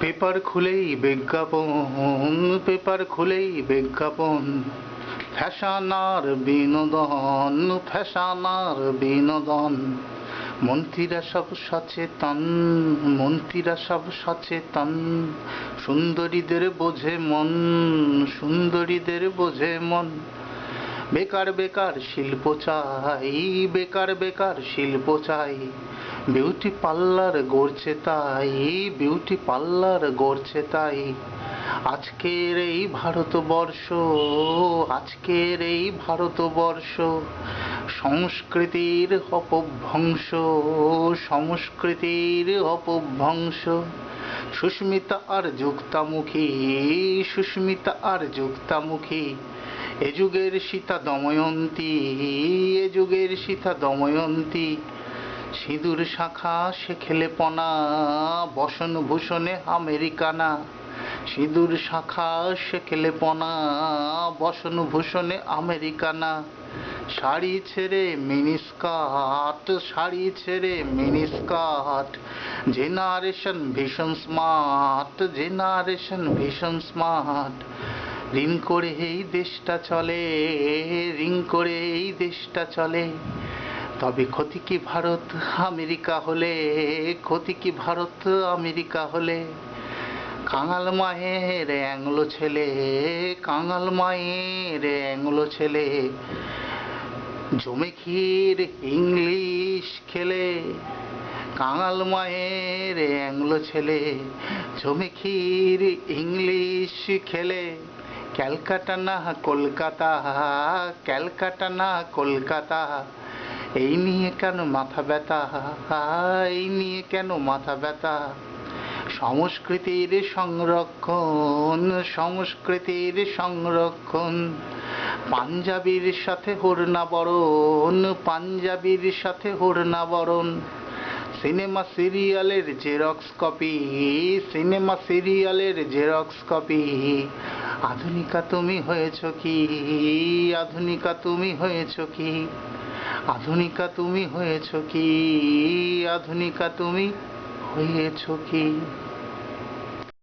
Paper খুলেই বিজ্ঞাপন, paper খুলেই বিজ্ঞাপন। ফ্যাশন আর বিনোদন ফ্যাশন আর বিনোদন। মন্ত্রীরা সব সচেতন, মন্ত্রীরা সব সচেতন। সুন্দরীদের বোঝে মন, সুন্দরীদের বোঝে মন। বেকার বেকার শিল্প চাই, বেকার বেকার শিল্প চাই। বিউটি পার্লার গড়ছে তাই, বিউটি পার্লার গড়ছে তাই। আজকের এই ভারতবর্ষ, আজকের এই ভারতবর্ষ সংস্কৃতির অপভ্রংশ সংস্কৃতির অপভ্রংশ। সুস্মিতা আর যুক্তামুখী, সুস্মিতা আর যুক্তামুখী এ যুগের সীতা দময়ন্তী, এ যুগের সীতা দময়ন্তী। সিঁদুর শাখা, সে খেলে পনা, বসন ভূষণে আমেরিকানা। সিঁদুর শাখা, সে খেলে পনা, বসন ভূষণে আমেরিকানা। শাড়ি ছেড়ে মিনিস্কার্ট শাড়ি ছেড়ে মিনিস্কার্ট জেনারেশন ভীষণ স্মার্ট জেনারেশন ভীষণ স্মার্ট ঋণ করে এই দেশটা চলে ঋণ করে এই দেশটা চলে। তবে ক্ষতি কি ভারত, আমেরিকা হলে? ক্ষতি কি ভারত, আমেরিকা হলে? কাঙাল মায়ের অ্যাংলো ছেলে, কাঙাল মায়ের অ্যাংলো ছেলে। জমে ক্ষীর ইংলিশ খেলে, কাঙাল মায়ের অ্যাংলো ছেলে। জমে ক্ষীর ইংলিশ খেলে। ক্যালকাটা না কলকাতা ক্যালকাটা না কলকাতা এই নিয়ে কেন মাথা ব্যথা? এই নিয়ে কেন মাথা ব্যথা? সংস্কৃতির সংরক্ষণ সংস্কৃতির সংরক্ষণ। পাঞ্জাবির সাথে হরনা বরণ, পাঞ্জাবির সাথে হরনা বরণ। সিনেমা সিরিয়ালের জেরক্স কপি, সিনেমা সিরিয়ালের জেরক্স কপি। আধুনিকা তুমি হয়েছ কি? আধুনিকা তুমি হয়েছ কি? আধুনিকা তুমি হয়েছ কি? আধুনিকা তুমি হয়েছ কি?